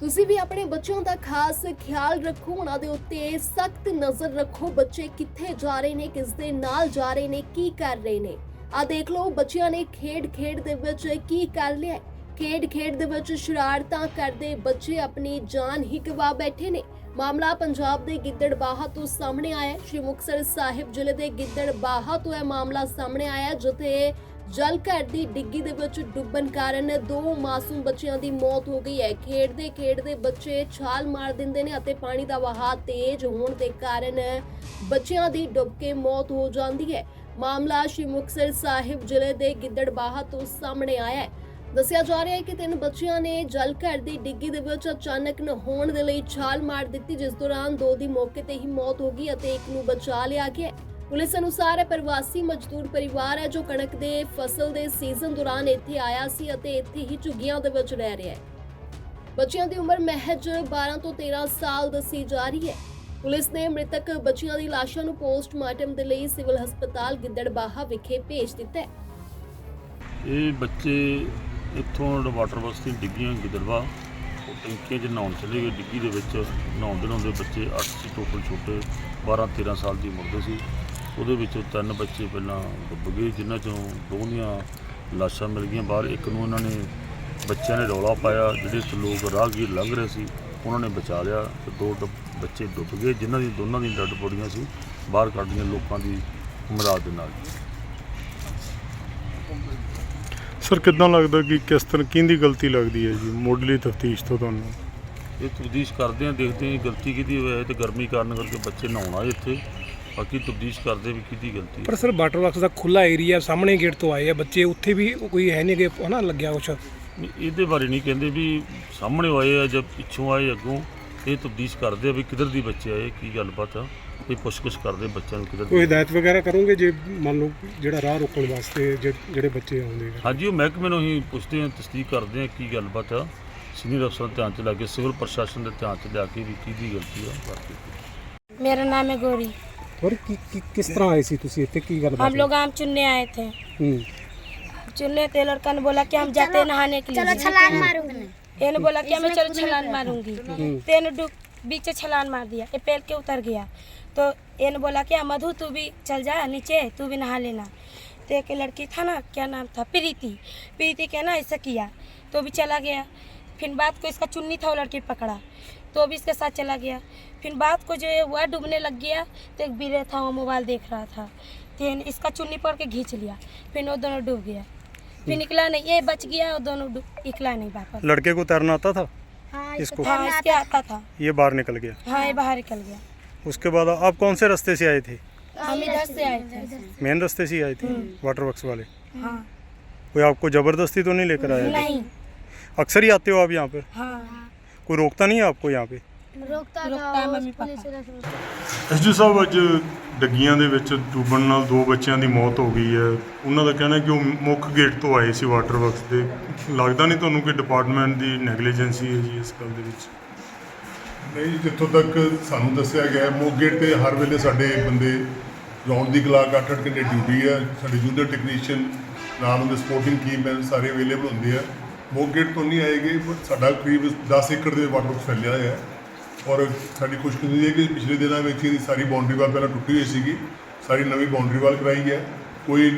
ਤੁਸੀਂ ਵੀ ਆਪਣੇ ਬੱਚਿਆਂ ਦਾ ਖਾਸ ਖਿਆਲ ਰੱਖੋ, ਉਹਨਾਂ ਦੇ ਉੱਤੇ ਸਖਤ ਨਜ਼ਰ ਰੱਖੋ, ਬੱਚੇ ਕਿੱਥੇ ਜਾ ਰਹੇ ਨੇ, ਕਿਸ ਦੇ ਨਾਲ ਜਾ ਰਹੇ ਨੇ, ਕੀ ਕਰ ਰਹੇ ਨੇ। ਆ ਦੇਖ ਲਓ, ਬੱਚਿਆਂ ਨੇ ਖੇਡ ਖੇਡ ਦੇ ਵਿੱਚ ਕੀ ਕਰ ਲਿਆ ਖੇਡ ਖੇਡ ਦੇ ਵਿੱਚ ਸ਼ਰਾਰਤਾਂ ਕਰਦੇ ਬੱਚੇ ਆਪਣੀ ਜਾਨ ਹੀ ਗਵਾ ਬੈਠੇ ਨੇ। ਮਾਮਲਾ ਪੰਜਾਬ ਦੇ ਗਿੱਦੜਬਾਹਾ ਤੋਂ ਸਾਹਮਣੇ ਆਇਆ ਸ਼੍ਰੀ ਮੁਕਤਸਰ ਸਾਹਿਬ ਜ਼ਿਲ੍ਹੇ ਦੇ ਗਿੱਦੜਬਾਹਾ ਤੋਂ ਇਹ ਮਾਮਲਾ ਸਾਹਮਣੇ ਆਇਆ ਜਿੱਥੇ ਜਲ ਘਰ ਦੀ ਡਿੱਗੀ ਦੇ ਵਿੱਚ ਡੁੱਬਣ ਕਾਰਨ ਦੋ ਮਾਸੂਮ ਬੱਚਿਆਂ ਦੀ ਮੌਤ ਹੋ ਗਈ ਹੈ। ਖੇਡਦੇ ਖੇਡਦੇ ਬੱਚੇ ਛਾਲ ਮਾਰ ਦਿੰਦੇ ਨੇ ਅਤੇ ਪਾਣੀ ਦਾ ਵਹਾਅ ਤੇਜ਼ ਹੋਣ ਦੇ ਕਾਰਨ ਬੱਚਿਆਂ ਦੀ ਡੁੱਬ ਕੇ ਮੌਤ ਹੋ ਜਾਂਦੀ ਹੈ। ਮਾਮਲਾ ਸ਼੍ਰੀ ਮੁਕਤਸਰ ਸਾਹਿਬ ਜ਼ਿਲ੍ਹੇ ਦੇ ਗਿੱਦੜਬਾਹਾ ਤੋਂ ਸਾਹਮਣੇ ਆਇਆ ਹੈ। ਦੱਸਿਆ ਜਾ ਰਿਹਾ ਹੈ ਕਿ ਤਿੰਨ ਬੱਚਿਆਂ ਨੇ ਜਲ ਘਰ ਦੀ ਡਿੱਗੀ ਦੇ ਵਿੱਚ ਅਚਾਨਕ ਨਹਾਉਣ ਦੇ ਲਈ ਛਾਲ ਮਾਰ ਦਿੱਤੀ, ਜਿਸ ਦੌਰਾਨ ਦੋ ਦੀ ਮੌਕੇ ਤੇ ਹੀ ਮੌਤ ਹੋ ਗਈ ਅਤੇ ਇੱਕ ਨੂੰ ਬਚਾ ਲਿਆ ਗਿਆ ਪੁਲਿਸ ਅਨੁਸਾਰ ਇਹ ਪ੍ਰਵਾਸੀ ਮਜ਼ਦੂਰ ਪਰਿਵਾਰ ਹੈ ਜੋ ਕਣਕ ਦੇ ਫਸਲ ਦੇ ਸੀਜ਼ਨ ਦੌਰਾਨ ਇੱਥੇ ਆਇਆ ਸੀ ਅਤੇ ਇੱਥੇ ਹੀ ਝੁੱਗੀਆਂ ਦੇ ਵਿੱਚ ਰਹਿ ਰਿਹਾ ਹੈ। ਬੱਚਿਆਂ ਦੀ ਉਮਰ ਮਹਿਜ 12 ਤੋਂ 13 ਸਾਲ ਦੱਸੀ ਜਾ ਰਹੀ ਹੈ। ਪੁਲਿਸ ਨੇ ਮ੍ਰਿਤਕ ਬੱਚਿਆਂ ਦੀ ਲਾਸ਼ਾਂ ਨੂੰ ਪੋਸਟਮਾਰਟਮ ਦੇ ਲਈ ਸਿਵਲ ਹਸਪਤਾਲ ਗਿੱਦੜਬਾਹਾ ਵਿਖੇ ਭੇਜ ਦਿੱਤਾ ਹੈ। ਇਹ ਬੱਚੇ ਇੱਥੋਂ ਵਾਟਰ ਬਸਤੀ ਡਿੱਗੀਆਂ ਗਿੱਦੜਵਾ ਉਹ ਟੈਂਕੀਆਂ 'ਚ ਨਹਾਉਣ ਚਲੇ ਗਏ। ਡਿੱਗੀ ਦੇ ਵਿੱਚ ਨਹਾਉਂਦੇ ਨਹਾਉਂਦੇ ਬੱਚੇ 8 ਸੀ, ਟੋਟਲ ਛੋਟੇ 12 13 ਸਾਲ ਦੀ ਉਮਰ ਦੇ ਸੀ। ਉਹਦੇ ਵਿੱਚੋਂ ਤਿੰਨ ਬੱਚੇ ਪਹਿਲਾਂ ਡੁੱਬ ਗਏ ਜਿਨ੍ਹਾਂ ਚੋਂ ਦੋ ਦੀਆਂ ਲਾਸ਼ਾਂ ਮਿਲ ਗਈਆਂ ਬਾਹਰ। ਇੱਕ ਨੂੰ ਇਹਨਾਂ ਨੇ ਬੱਚਿਆਂ ਨੇ ਰੌਲਾ ਪਾਇਆ ਜਿਹੜੇ ਲੋਕ ਰਾਹਗੀਰ ਲੰਘ ਰਹੇ ਸੀ ਉਹਨਾਂ ਨੇ ਬਚਾ ਲਿਆ ਤੇ ਦੋ ਬੱਚੇ ਡੁੱਬ ਗਏ ਜਿਨ੍ਹਾਂ ਦੀ ਦੋਨਾਂ ਦੀ ਡੱਡ ਬੋਡੀਆਂ ਸੀ ਬਾਹਰ ਕੱਢੀਆਂ ਲੋਕਾਂ ਦੀ ਮਦਦ ਦੇ ਨਾਲ। ਸਰ ਕਿੱਦਾਂ ਲੱਗਦਾ ਕਿ ਕਿਸ ਤਰ੍ਹਾਂ ਕਿਹਦੀ ਗਲਤੀ ਲੱਗਦੀ ਹੈ ਜੀ ਮੁੱਢਲੀ ਤਫਤੀਸ਼ ਤੋਂ ਤੁਹਾਨੂੰ? ਇਹ ਤਬਦੀਸ਼ ਕਰਦੇ ਆ ਦੇਖਦੇ ਆ ਗਲਤੀ ਕਿਹਦੀ ਹੋਈ ਹੈ ਤੇ ਗਰਮੀ ਕਾਰਨ ਕਰਕੇ ਬੱਚੇ ਨਹਾਉਣ ਇੱਥੇ। ਬਾਕੀ ਤਬਦੀਸ਼ ਕਰਦੇ ਵੀ ਕਿਹਦੀ ਗਲਤੀ ਪਰ ਸਰ ਵਾਟਰ ਵਰਕਸ ਦਾ ਖੁੱਲਾ ਏਰੀਆ ਸਾਹਮਣੇ ਗੇਟ ਤੋਂ ਆਏ ਬੱਚੇ ਉੱਥੇ ਵੀ ਕੋਈ ਹੈ ਨਹੀਂ ਕਿ ਹਨਾ ਲੱਗਿਆ ਕੁਛ? ਇਹਦੇ ਬਾਰੇ ਨਹੀਂ ਕਹਿੰਦੇ ਵੀ ਸਾਹਮਣੇ ਆਏ ਆ ਜਾਂ ਪਿੱਛੋਂ ਆਏ ਅੱਗੋਂ। ਇਹ ਤਬਦੀਸ਼ ਕਰਦੇ ਆ ਵੀ ਕਿੱਧਰ ਦੀ ਬੱਚੇ ਆਏ ਕੀ ਗੱਲਬਾਤ ਆ। ਇਹ ਪੁੱਛ-ਪੁੱਛ ਕਰਦੇ ਬੱਚਿਆਂ ਨੂੰ ਕਿੱਧਰ ਕੋਈ ਹਦਾਇਤ ਵਗੈਰਾ ਕਰੋਗੇ ਜੇ ਮੰਨ ਲਓ ਜਿਹੜਾ ਰਾਹ ਰੋਕਣ ਵਾਸਤੇ ਜਿਹੜੇ ਬੱਚੇ ਆਉਂਦੇ ਆ? ਹਾਂਜੀ ਉਹ ਮਹਿਕਮੇ ਨੂੰ ਹੀ ਪੁੱਛਦੇ ਹਾਂ ਤਸਦੀਕ ਕਰਦੇ ਹਾਂ ਕੀ ਗੱਲਬਾਤ ਆ। ਸੀਨੀਅਰ ਅਫਸਰ ਧਿਆਨ ਚ ਲਾ ਕੇ ਸਿਵਲ ਪ੍ਰਸ਼ਾਸਨ ਦੇ ਧਿਆਨ ਚ ਲਿਆ ਕੇ ਵੀ ਕੀ ਦੀ ਗਲਤੀ ਆ ਮੇਰਾ ਨਾਮ ਹੈ ਗੋਰੀ। है गौरी ਹੋਰ ਕਿਸ ਤਰ੍ਹਾਂ ਆਏ ਸੀ ਤੁਸੀਂ ਇੱਥੇ ਕੀ ਗੱਲ हम लोग आम चुनने आए थे ਹੂੰ चुनने थे लड़का ने बोला कि हम जाते हैं नहाने के लिए चलो छलांग मारूंगी ये ने बोला कि मैं चलो छलांग मारूंगी तो ये ने डूब बीच से छलांग मार दिया ये पैर के उतर गया तो ये ने बोला कि मधु तू भी चल जा नीचे तू भी नहा लेना तो एक लड़की था ना क्या नाम था प्रीति प्रीति के ना ऐसा किया तो भी चला गया फिर बात को इसका चुन्नी था वो लड़की पकड़ा तो भी इसके साथ चला गया। फिर बात को जो है हुआ डूबने लग गया तो एक बीरे था वो मोबाइल देख रहा था। फिर इसका चुन्नी पकड़ के खींच लिया फिर वो दोनों डूब गया। फिर निकला नहीं ये बच गया और दोनों निकला नहीं वापस। लड़के को तैरना आता था? इसको हाँ इसके आता था। ये बाहर निकल गया। हाँ ये बाहर निकल गया। उसके बाद आप कौन से रास्ते से आए थे? हम इधर से आए थे। मेन रास्ते से ही आए थे? वाटर वर्क्स वाले? हाँ। कोई आपको ज़बरदस्ती तो नहीं लेकर आया? नहीं। अक्सर ही आते हो आप यहाँ पर? हाँ। ਕੋਈ ਰੋਕਤਾ ਨਹੀਂ ਆਪਕੋ ਯਹਾਂ ਪੇ ਰੋਕਤਾ ਰੋਕਤਾ ਮੰਮੀ ਪਾਪਾ ਐਸਜੀ ਸਾਹਿਬ ਅੱਜ ਡੱਗੀਆਂ ਦੇ ਵਿੱਚ ਡੁੱਬਣ ਨਾਲ ਦੋ ਬੱਚਿਆਂ ਦੀ ਮੌਤ ਹੋ ਗਈ ਹੈ। ਉਹਨਾਂ ਦਾ ਕਹਿਣਾ ਕਿ ਉਹ ਮੁੱਖ ਗੇਟ ਤੋਂ ਆਏ ਸੀ ਵਾਟਰ ਵਰਕਸ ਦੇ। ਲੱਗਦਾ ਨਹੀਂ ਤੁਹਾਨੂੰ ਕਿ ਡਿਪਾਰਟਮੈਂਟ ਦੀ ਨੈਗਲੀਜੈਂਸੀ ਹੈ ਜੀ ਇਸ ਗੱਲ ਦੇ ਵਿੱਚ? ਨਹੀਂ ਜਿੱਥੋਂ ਤੱਕ ਸਾਨੂੰ ਦੱਸਿਆ ਗਿਆ ਮੁੱਖ ਗੇਟ ਤੇ ਹਰ ਵੇਲੇ ਸਾਡੇ ਬੰਦੇ ਗਰਾਊਂਡ ਦੀ ਕਲਾਕ 8-8 ਘੰਟੇ ਡਿਊਟੀ ਹੈ। ਸਾਡੇ ਜੂਨੀਅਰ ਟੈਕਨੀਸ਼ੀਅਨ ਨਾਲ ਉਹਦੇ ਸਪੋਰਟਿੰਗ ਟੀਮ ਸਾਰੇ ਅਵੇਲੇਬਲ ਹੁੰਦੇ ਆ। ਮੋਗੇ ਤੋਂ ਨਹੀਂ ਆਏਗੇ, but ਸਾਡਾ ਕਰੀਬ 10 ਏਕੜ ਦੇ ਵਾਟਰ ਵਰਕਸ ਫੈਲਿਆ ਹੋਇਆ ਹੈ। ਔਰ ਸਾਡੀ ਖੁਸ਼ਕਿਸਮਤੀ ਹੈ ਕਿ ਪਿਛਲੇ ਦਿਨਾਂ ਵਿੱਚ ਇਹਦੀ ਸਾਰੀ ਬਾਉਂਡਰੀ ਵਾਲ ਪਹਿਲਾਂ ਟੁੱਟੀ ਹੋਈ ਸੀਗੀ, ਸਾਰੀ ਨਵੀਂ ਬਾਉਂਡਰੀ ਵਾਲ ਕਰਾਈ ਹੈ। ਕੋਈ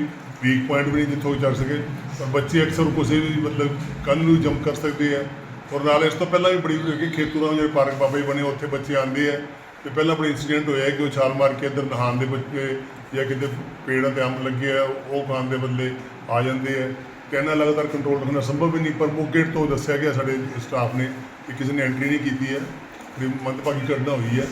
ਵੀਕ ਪੁਆਇੰਟ ਵੀ ਨਹੀਂ ਜਿੱਥੋਂ ਚੱਲ ਸਕੇ। ਪਰ ਬੱਚੇ ਅਕਸਰ ਕਿਸੇ ਵੀ ਮਤਲਬ ਕੰਨ ਨੂੰ ਜੰਪ ਕਰ ਸਕਦੇ ਆ ਔਰ ਨਾਲ ਇਸ ਤੋਂ ਪਹਿਲਾਂ ਵੀ ਬੜੀ ਕਿ ਖੇਤੂਰਾਂ ਜਿਹੜੇ ਪਾਰਕ ਬਾਬਾ ਜੀ ਬਣੇ, ਉੱਥੇ ਬੱਚੇ ਆਉਂਦੇ ਆ ਤੇ ਪਹਿਲਾਂ ਬੜਾ ਇੰਸੀਡੈਂਟ ਹੋਇਆ ਕਿ ਉਹ ਛਾਲ ਮਾਰ ਕੇ ਇੱਧਰ ਨਹਾਉਣ ਦੇ ਬੱਚੇ ਜਾਂ ਕਿਤੇ ਪੇੜਾਂ ਤੇ ਅੰਬ ਲੱਗੇ ਆ ਉਹ ਖਾਣ ਦੇ ਬਦਲੇ ਆ ਜਾਂਦੇ ਆ ਕਹਿਣਾ ਲਗਾਤਾਰ ਕੰਟਰੋਲ ਰੱਖਣਾ ਸੰਭਵ ਹੀ ਨਹੀਂ ਪਰ ਮੋਗੇਟ ਤੋਂ ਦੱਸਿਆ ਗਿਆ ਸਾਡੇ ਸਟਾਫ ਨੇ ਕਿ ਕਿਸੇ ਨੇ ਐਂਟਰੀ ਨਹੀਂ ਕੀਤੀ ਹੈ ਵੀ ਮੰਦਭਾਗੀ ਘਟਨਾ ਹੋਈ ਹੈ।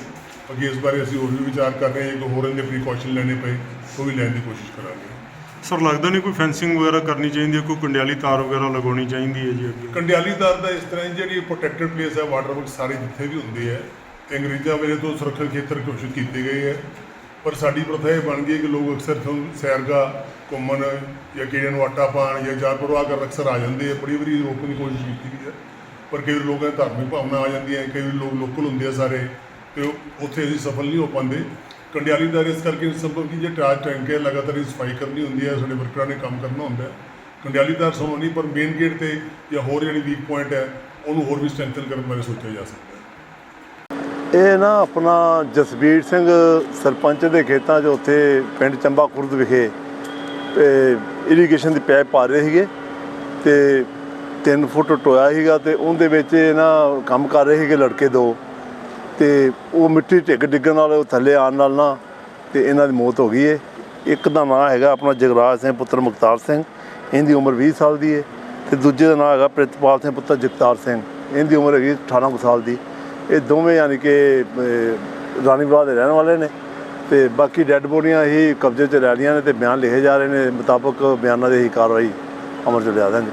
ਅੱਗੇ ਇਸ ਬਾਰੇ ਅਸੀਂ ਹੋਰ ਵੀ ਵਿਚਾਰ ਕਰ ਰਹੇ ਹਾਂ ਕੋਈ ਹੋਰ ਇਹਦੇ ਪ੍ਰੀਕਾਸ਼ਨ ਲੈਣੇ ਪਏ ਉਹ ਵੀ ਲੈਣ ਦੀ ਕੋਸ਼ਿਸ਼ ਕਰਾਂਗੇ। ਸਰ ਲੱਗਦਾ ਨਹੀਂ ਕੋਈ ਫੈਂਸਿੰਗ ਵਗੈਰਾ ਕਰਨੀ ਚਾਹੀਦੀ ਹੈ ਕੋਈ ਕੰਡਿਆਲੀ ਤਾਰ ਵਗੈਰਾ ਲਗਾਉਣੀ ਚਾਹੀਦੀ ਹੈ ਜੀ ਅੱਗੇ? ਕੰਡਿਆਲੀ ਦਰ ਦਾ ਇਸ ਤਰ੍ਹਾਂ ਜਿਹੜੀ ਪ੍ਰੋਟੈਕਟਡ ਪਲੇਸ ਹੈ ਵਾਟਰ ਵਰਕ ਸਾਰੇ ਜਿੱਥੇ ਵੀ ਹੁੰਦੇ ਹੈ। ਤੇ ਅੰਗਰੇਜ਼ਾਂ ਵੇਲੇ ਤੋਂ ਸੁਰੱਖਿਅਤ ਖੇਤਰ ਘੋਸ਼ਿਤ ਕੀਤੇ ਗਏ ਹੈ। ਪਰ ਸਾਡੀ ਪ੍ਰਥਾ ਇਹ ਬਣ ਗਈ ਹੈ ਕਿ ਲੋਕ ਅਕਸਰ ਤੋਂ ਸੈਰਗਾ, ਘੁੰਮਣ ਜਾਂ ਕਿਹੜੇ ਨੂੰ ਆਟਾ ਪਾਣ ਜਾਂ ਚਾਰ ਪਰਵਾਹ ਕਰਨ ਅਕਸਰ ਆ ਜਾਂਦੇ ਆ। ਬੜੀ ਵਾਰੀ ਰੋਕਣ ਦੀ ਕੋਸ਼ਿਸ਼ ਕੀਤੀ ਗਈ ਹੈ ਪਰ ਕਈ ਲੋਕਾਂ ਦੀ ਧਾਰਮਿਕ ਭਾਵਨਾ ਆ ਜਾਂਦੀ ਹੈ, ਕਈ ਲੋਕ ਲੋਕਲ ਹੁੰਦੇ ਆ ਸਾਰੇ ਤੇ ਉੱਥੇ ਅਸੀਂ ਸਫਲ ਨਹੀਂ ਹੋ ਪਾਉਂਦੇ। ਕੰਡਿਆਲੀ ਦਰ ਇਸ ਕਰਕੇ ਸੰਭਵ ਕਿ ਜੇ ਟਾਜ ਟੈਂਕ ਹੈ, ਲਗਾਤਾਰ ਹੀ ਸਫ਼ਾਈ ਕਰਨੀ ਹੁੰਦੀ ਹੈ, ਸਾਡੇ ਵਰਕਰਾਂ ਨੇ ਕੰਮ ਕਰਨਾ ਹੁੰਦਾ ਕੰਡਿਆਲੀ ਦਰ ਸਮਾਂ ਨਹੀਂ, ਪਰ ਮੇਨ ਗੇਟ ਤੇ ਜਾਂ ਹੋਰ ਜਿਹੜੀ ਵੀਕ ਪੁਆਇੰਟ ਹੈ, ਉਹਨੂੰ ਹੋਰ ਵੀ ਸਟਰੈਂਥਨ ਕਰਨ ਬਾਰੇ ਸੋਚਿਆ ਜਾ ਸਕਦਾ ਇਹ ਨਾ ਆਪਣਾ ਜਸਬੀਰ ਸਿੰਘ ਸਰਪੰਚ ਦੇ ਖੇਤਾਂ 'ਚ ਉੱਥੇ ਪਿੰਡ ਚੰਬਾ ਖੁਰਦ ਵਿਖੇ ਇਰੀਗੇਸ਼ਨ ਦੀ ਪਾਈਪ ਪਾ ਰਹੇ ਸੀਗੇ ਤੇ 3 ਫੁੱਟ ਟੋਇਆ ਸੀਗਾ ਤੇ ਉਹਦੇ ਵਿੱਚ ਇਹ ਨਾ ਕੰਮ ਕਰ ਰਹੇ ਸੀਗੇ ਲੜਕੇ ਦੋ ਤੇ ਉਹ ਮਿੱਟੀ ਢਿੱਗ ਡਿੱਗਣ ਨਾਲ ਉਹ ਥੱਲੇ ਆਉਣ ਨਾਲ ਨਾ ਤੇ ਇਹਨਾਂ ਦੀ ਮੌਤ ਹੋ ਗਈ ਏ। ਇੱਕ ਦਾ ਨਾਂ ਹੈਗਾ ਆਪਣਾ ਜਗਰਾਜ ਸਿੰਘ ਪੁੱਤਰ ਮੁਖਤਾਰ ਸਿੰਘ, ਇਹਦੀ ਉਮਰ 20 ਸਾਲ ਦੀ ਏ ਤੇ ਦੂਜੇ ਦਾ ਨਾਂ ਹੈਗਾ ਪ੍ਰਿਤਪਾਲ ਸਿੰਘ ਪੁੱਤਰ ਜਗਤਾਰ ਸਿੰਘ, ਇਹਦੀ ਉਮਰ ਹੈਗੀ 18 ਕੁ ਸਾਲ ਦੀ। ਇਹ ਦੋਵੇਂ ਯਾਨੀ ਕਿ ਅਹ, ਰਾਣੀਵਾਲਾ ਦੇ ਰਹਿਣ ਵਾਲੇ ਨੇ ਤੇ ਬਾਕੀ ਡੈੱਡ ਬੋਡੀਆਂ ਹੀ ਕਬਜ਼ੇ 'ਚ ਲੈ ਲਈਆਂ ਨੇ ਤੇ ਬਿਆਨ ਲਿਖੇ ਜਾ ਰਹੇ ਨੇ ਮੁਤਾਬਕ ਬਿਆਨਾਂ ਦੇ ਹੀ ਕਾਰਵਾਈ ਅਮਲ 'ਚ ਲਿਆ ਦਾਂਗੇ